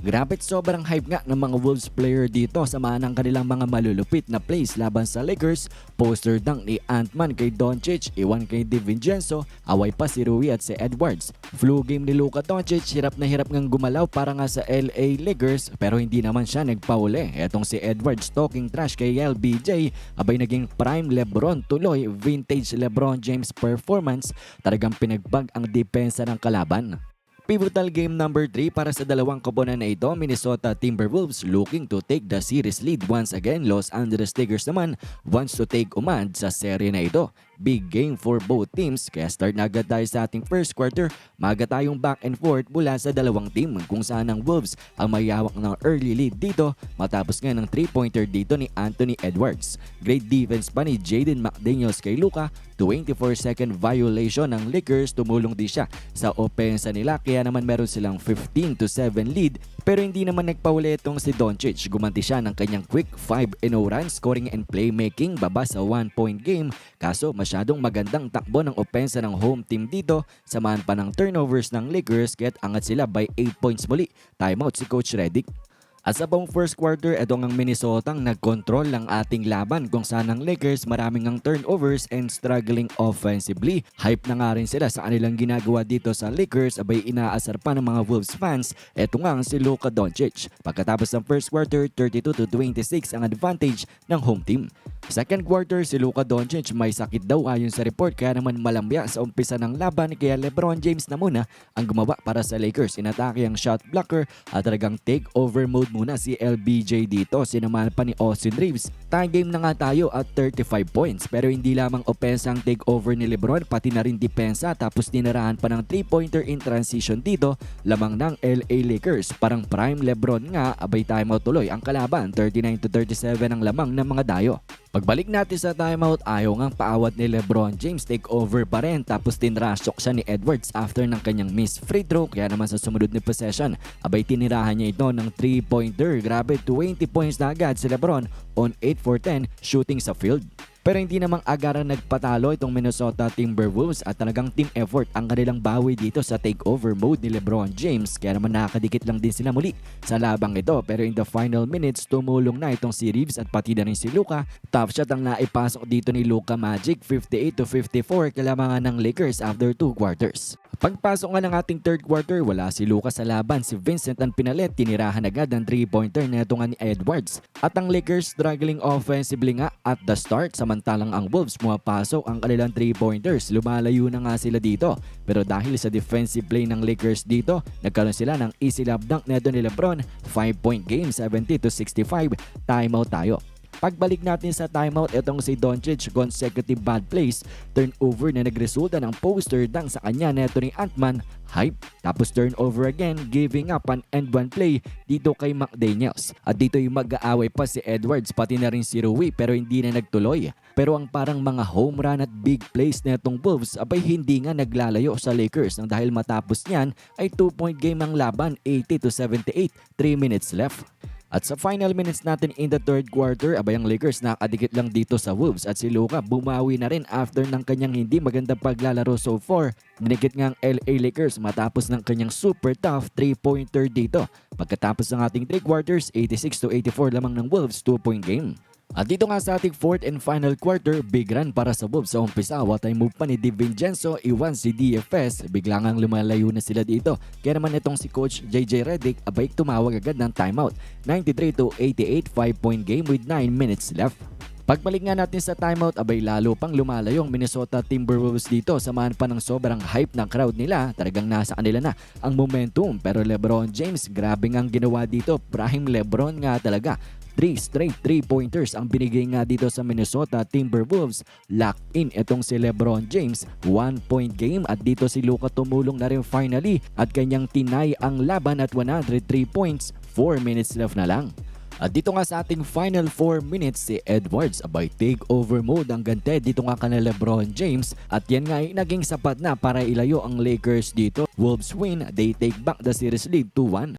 Grabe't sobrang hype nga ng mga Wolves player dito samahan ng kanilang mga malulupit na plays laban sa Lakers, poster dunk ni Antman kay Doncic, iwan kay DiVincenzo, away pa si Rui at si Edwards. Flu game ni Luka Doncic, hirap na hirap ngang gumalaw para nga sa LA Lakers pero hindi naman siya nagpauli. Etong si Edwards talking trash kay LBJ, abay naging prime Lebron tuloy, vintage Lebron James performance, talagang pinagbag ang depensa ng kalaban. Pivotal game number 3 para sa dalawang koponan na ito, Minnesota Timberwolves looking to take the series lead once again. Los Angeles Lakers naman wants to take command sa serye na ito. Big game for both teams kaya start na agad tayo sa ating first quarter. Maga tayong back and forth mula sa dalawang team kung saan ang Wolves ang may hawak ng early lead dito matapos nga ng 3-pointer dito ni Anthony Edwards. Great defense pa ni Jaden McDaniels kay Luka 24 second violation ng Lakers tumulong din siya sa opensa nila kaya naman meron silang 15 to 7 lead pero hindi naman nagpauli itong si Doncic. Gumanti siya ng kanyang quick 5-0 run, scoring and playmaking baba sa 1-point game. Kaso masyadong magandang takbo ng opensa ng home team dito. Samahan pa ng turnovers ng Lakers kaya't angat sila by 8 points muli. Timeout si Coach Redick. At sa buong first quarter, ito ang Minnesota ang nagkontrol ng ating laban kung saan ang Lakers maraming ang turnovers and struggling offensively. Hype na nga rin sila sa kanilang ginagawa dito sa Lakers abay inaasar pa ng mga Wolves fans. Ito nga ang si Luka Doncic. Pagkatapos ng first quarter, 32 to 26 ang advantage ng home team. Second quarter, si Luka Doncic may sakit daw ayon sa report kaya naman malambya sa umpisa ng laban kaya Lebron James na muna ang gumawa para sa Lakers. Inatake ang shot blocker at talagang take over mode muna si LBJ dito. Sinamahan pa ni Austin Reeves. Tie game na nga tayo at 35 points pero hindi lamang opensa ang take over ni Lebron pati na rin depensa tapos dinarahan pa ng 3-pointer in transition dito lamang ng LA Lakers. Parang prime Lebron nga abay timeout tuloy ang kalaban 39 to 37 ang lamang ng mga dayo. Pagbalik natin sa timeout, ayaw ngang paawat ni Lebron James take over pa rin tapos tinrasok siya ni Edwards after ng kanyang miss free throw kaya naman sa sumunod na possession, abay tinirahan niya ito ng 3-pointer. Grabe, 20 points na agad si Lebron on 8 for 10 shooting sa field. Pero hindi namang agaran nagpatalo itong Minnesota Timberwolves at talagang team effort ang kanilang bawi dito sa takeover mode ni Lebron James. Kaya naman nakakadikit lang din sila muli sa labang ito. Pero in the final minutes tumulong na itong si Reeves at pati na rin si Luka. Top shot ang naipasok dito ni Luka Magic 58 to 54 kailangan ng Lakers after 2 quarters. Pagpasok nga ng ating third quarter, wala si Lucas sa laban. Si Vincent ang pinalit, tinirahan agad ang 3-pointer na ito nga ni Edwards. At ang Lakers struggling offensively nga at the start, samantalang ang Wolves pumapasok ang kanilang 3-pointers. Lumalayo na nga sila dito. Pero dahil sa defensive play ng Lakers dito, nagkaroon sila ng easy love dunk neto ni Lebron. 5-point game, 70 to 65. Timeout tayo. Pagbalik natin sa timeout, itong si Doncic consecutive bad plays, turnover na nagresulta ng poster dunk sa kanya neto ni Antman, hype. Tapos turnover again, giving up an end one play dito kay McDaniels. At dito yung mag-aaway pa si Edwards pati na rin si Rui pero hindi na nagtuloy. Pero ang parang mga home run at big plays netong Wolves abay hindi nga naglalayo sa Lakers nang dahil matapos niyan ay 2-point game ang laban 80 to 78, 3 minutes left. At sa final minutes natin in the third quarter, abay ang Lakers nakadikit lang dito sa Wolves at si Luka bumawi na rin after ng kanyang hindi magandang paglalaro so far. Dinikit nga ang LA Lakers matapos ng kanyang super tough 3-pointer dito. Pagkatapos ng ating 3 quarters, 86 to 84 lamang ng Wolves 2-point game. At dito nga sa ating fourth and final quarter, big run para sa Wolves sa umpisa. What time move pa ni DiVincenzo, iwan si DFS. Bigla ngang lumalayo na sila dito. Kaya naman itong si Coach JJ Redick, abay tumawag agad ng timeout. 93 to 88, 5-point game with 9 minutes left. Pagbalik nga natin sa timeout, abay lalo pang lumalayo ang Minnesota Timberwolves dito. Samahan pa ng sobrang hype ng crowd nila. Talagang nasa kanila na ang momentum. Pero Lebron James, grabe ang ginawa dito. Prime Lebron nga talaga. 3 straight 3-pointers ang binigay nga dito sa Minnesota Timberwolves. Lock in itong si Lebron James. 1-point game at dito si Luka tumulong na rin finally at kanyang tinay ang laban at 103 points. 4 minutes left na lang. At dito nga sa ating final 4 minutes si Edwards abay take over mode ang gante dito nga kanila Lebron James at yan nga ay naging sapat na para ilayo ang Lakers dito. Wolves win, they take back the series lead 2-1.